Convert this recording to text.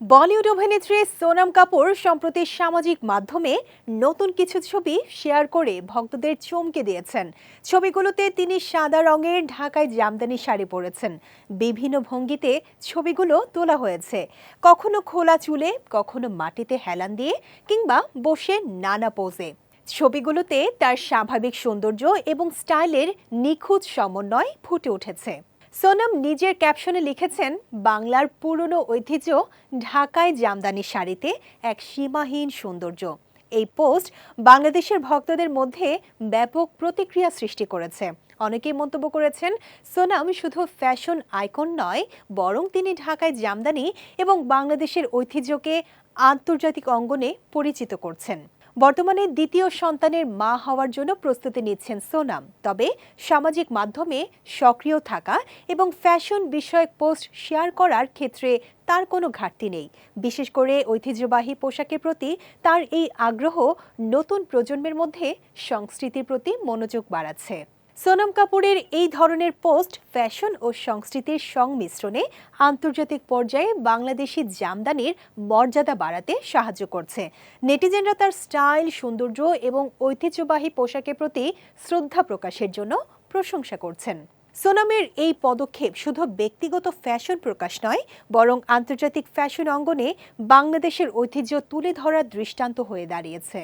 বলিউড অভিনেত্রী সোনাম কাপুর সম্প্রতি সামাজিক মাধ্যমে নতুন কিছু ছবি শেয়ার করে ভক্তদের চমকে দিয়েছেন। ছবিগুলোতে তিনি সাদা রঙের ঢাকায় জামদানি শাড়ি পরেছেন। বিভিন্ন ভঙ্গিতে ছবিগুলো তোলা হয়েছে। কখনো খোলা চুলে, কখনো মাটিতে হেলান দিয়ে কিংবা বসে নানা পোজে। ছবিগুলোতে তার স্বাভাবিক সৌন্দর্য এবং স্টাইলের নিখুঁত সমন্বয় ফুটে উঠেছে। সোনম নিজের ক্যাপশনে লিখেছেন, বাংলার পুরনো ঐতিহ্য ঢাকায় জামদানি শাড়িতে এক সীমাহীন সৌন্দর্য। এই পোস্ট বাংলাদেশের ভক্তদের মধ্যে ব্যাপক প্রতিক্রিয়া সৃষ্টি করেছে। অনেকেই মন্তব্য করেছেন, সোনাম শুধু ফ্যাশন আইকন নয়, বরং তিনি ঢাকায় জামদানি এবং বাংলাদেশের ঐতিহ্যকে আন্তর্জাতিক অঙ্গনে পরিচিত করছেন। বর্তমানে দ্বিতীয় সন্তানের মা হওয়ার জন্য প্রস্তুতি নিচ্ছেন সোনাম। তবে সামাজিক মাধ্যমে সক্রিয় থাকা এবং ফ্যাশন বিষয়ক পোস্ট শেয়ার করার ক্ষেত্রে তার কোনো ঘাটতি নেই। বিশেষ করে ঐতিহ্যবাহী পোশাকের প্রতি তার এই আগ্রহ নতুন প্রজন্মের মধ্যে সংস্কৃতির প্রতি মনোযোগ বাড়াচ্ছে। সোনম কাপুরের এই ধরনের পোস্ট ফ্যাশন ও সংস্কৃতির সংমিশ্রণে আন্তর্জাতিক পর্যায়ে বাংলাদেশি জামদানির মর্যাদা বাড়াতে সাহায্য করছে। নেটিজেনরা তার স্টাইল, সৌন্দর্য এবং ঐতিহ্যবাহী পোশাকের প্রতি শ্রদ্ধা প্রকাশের জন্য প্রশংসা করছেন। সোনামের এই পদক্ষেপ শুধু ব্যক্তিগত ফ্যাশন প্রকাশ নয়, বরং আন্তর্জাতিক ফ্যাশন অঙ্গনে বাংলাদেশের ঐতিহ্য তুলে ধরার দৃষ্টান্ত হয়ে দাঁড়িয়েছে।